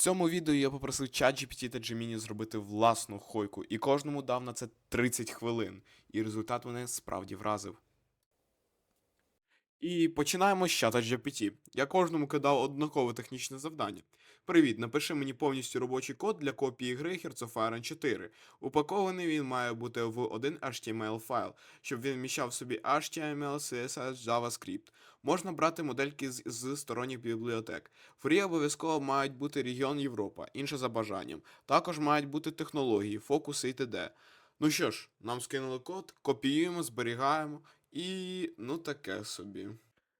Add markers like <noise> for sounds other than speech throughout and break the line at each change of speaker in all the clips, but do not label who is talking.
цьому відео я попросив ChatGPT та Gemini зробити власну хойку, і кожному дав на це 30 хвилин. І результат мене справді вразив. І починаємо з чата GPT. Я кожному кидав однакове технічне завдання. Привіт, напиши мені повністю робочий код для копії гри Hearts of Iron 4. Упакований він має бути в один HTML файл, щоб він вміщав собі HTML, CSS, JavaScript. Можна брати модельки з, з сторонніх бібліотек. В грі обов'язково мають бути регіон Європа, інше за бажанням. Також мають бути технології, фокуси і т.д. Ну що ж, нам скинули код, копіюємо, зберігаємо і ну таке собі.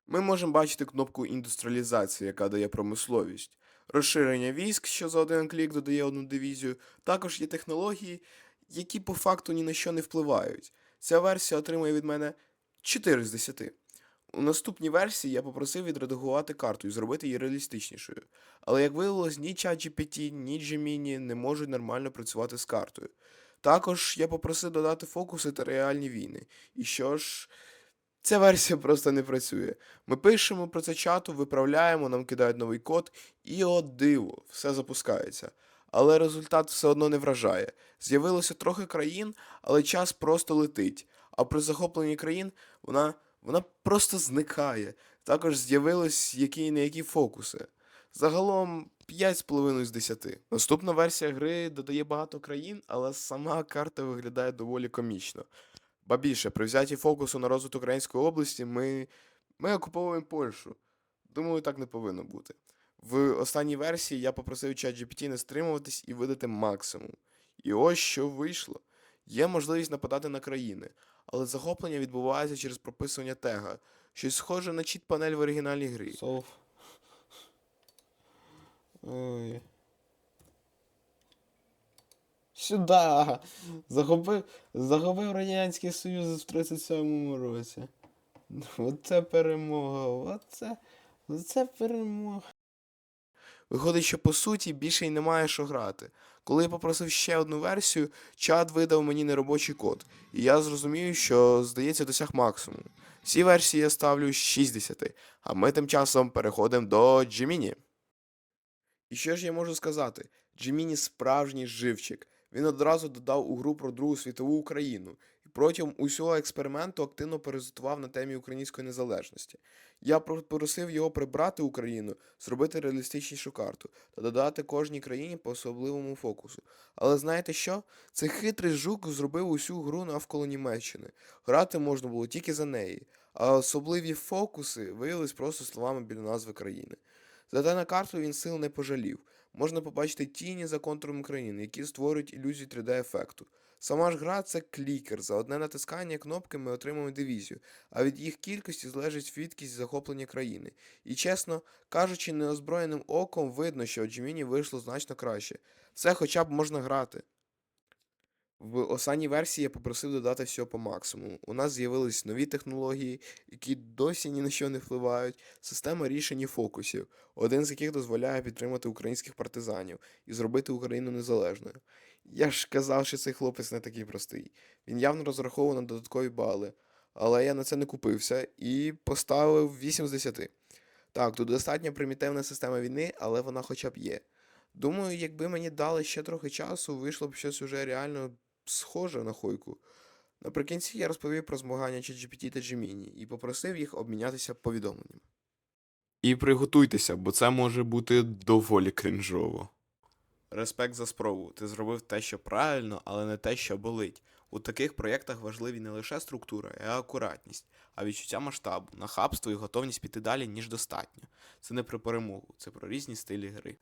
Ми можемо бачити кнопку індустріалізації, яка дає промисловість, розширення військ, що за один клік додає одну дивізію. Також є технології, які по факту ні на що не впливають. Ця версія отримує від мене 4 з 10. У наступній версії я попросив відредагувати карту і зробити її реалістичнішою. Але як виявилось, ні ChatGPT, ні Gemini не можуть нормально працювати з картою. Також я попросив додати фокуси та реальні війни. І що ж, ця версія просто не працює. Ми пишемо про це чату, виправляємо, нам кидають новий код, і о диво, все запускається. Але результат все одно не вражає. З'явилося трохи країн, але час просто летить. А при захопленні країн вона, вона просто зникає. Також з'явились які не які фокуси. Загалом 5,5 з 10. Наступна версія гри додає багато країн, але сама карта виглядає доволі комічно. Ба більше, при взятті фокусу на розвиток Української області ми, ми окуповуємо Польщу. Думаю, так не повинно бути. В останній версії я попросив ChatGPT не стримуватись і видати максимум. І ось що вийшло. Є можливість нападати на країни, але захоплення відбувається через прописування тега, щось схоже на чіт-панель в оригінальній грі.
Солв. Сюда. Захопив, захопив Радянський Союз в 37-му році. Оце перемога. Оце, оце перемога.
Виходить, що по суті більше й немає що грати. Коли я попросив ще одну версію, чат видав мені неробочий код, і я зрозумів, що, здається, досяг максимуму. Всі версії я ставлю з 60, а ми тим часом переходимо до Gemini. І що ж я можу сказати? Gemini справжній живчик. Він одразу додав у гру про Другу світову Україну і протягом усього експерименту активно паразитував на темі української незалежності. Я попросив його прибрати Україну, зробити реалістичнішу карту та додати кожній країні по особливому фокусу. Але знаєте що? Цей хитрий жук зробив усю гру навколо Німеччини. Грати можна було тільки за неї, а особливі фокуси виявились просто словами біля назви країни. Зате на карту він сил не пожалів. Можна побачити тіні за контуром країни, які створюють ілюзію 3D-ефекту. Сама ж гра це клікер. За одне натискання кнопки ми отримуємо дивізію, а від їх кількості залежить швидкість захоплення країни. І чесно кажучи, неозброєним оком видно, що у вийшло значно краще. Все хоча б можна грати. В останній версії я попросив додати все по максимуму. У нас з'явились нові технології, які досі ні на що не впливають, система рішень і фокусів, один з яких дозволяє підтримати українських партизанів і зробити Україну незалежною. Я ж казав, що цей хлопець не такий простий. Він явно розраховував на додаткові бали, але я на це не купився і поставив 8 з 10. Так, тут достатньо примітивна система війни, але вона хоча б є. Думаю, якби мені дали ще трохи часу, вийшло б щось уже реально схоже на хойку. Наприкінці я розповів про змагання ChatGPT та Gemini і попросив їх обмінятися повідомленнями. І приготуйтеся, бо це може бути доволі крінжово. Респект за спробу. Ти зробив те, що правильно, але не те, що болить. У таких проєктах важливі не лише структура і акуратність, а відчуття масштабу, нахабство і готовність піти далі, ніж достатньо. Це не про перемогу, це про різні стилі гри.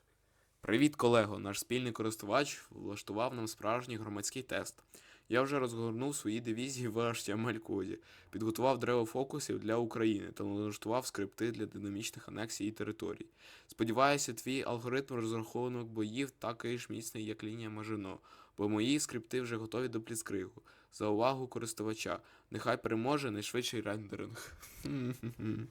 Привіт, колего! Наш спільний користувач влаштував нам справжній громадський тест. Я вже розгорнув свої дивізії в HTML-коді, підготував древо фокусів для України та налаштував скрипти для динамічних анексій і територій. Сподіваюся, твій алгоритм розрахунок боїв такий ж міцний, як лінія Мажино, бо мої скрипти вже готові до пліцкригу. За увагу користувача. Нехай переможе найшвидший рендеринг. <laughs>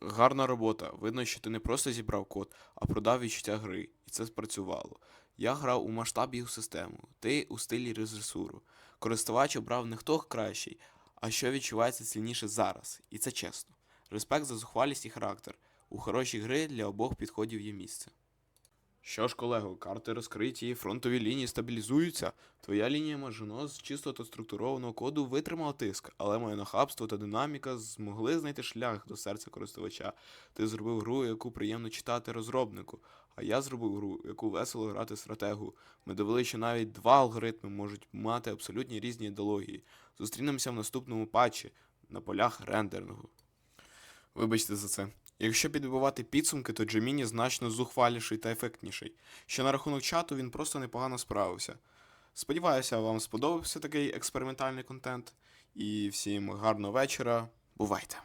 Гарна робота. Видно, що ти не просто зібрав код, а продав відчуття гри, і це спрацювало. Я грав у масштабі у систему, ти у стилі режисуру. Користувач обрав не хто кращий, а що відчувається сильніше зараз, і це чесно. Респект за зухвалість і характер. У хорошій гри для обох підходів є місце. Що ж, колего, карти розкриті, фронтові лінії стабілізуються. Твоя лінія Мажино з чисто та структурованого коду витримала тиск, але моє нахабство та динаміка змогли знайти шлях до серця користувача. Ти зробив гру, яку приємно читати розробнику, а я зробив гру, яку весело грати стратегу. Ми довели, що навіть два алгоритми можуть мати абсолютні різні ідеології. Зустрінемося в наступному патчі на полях рендерингу. Вибачте за це. Якщо підбивати підсумки, то Джеміні значно зухваліший та ефектніший. Що на рахунок чату він просто непогано справився. Сподіваюся, вам сподобався такий експериментальний контент. І всім гарного вечора. Бувайте!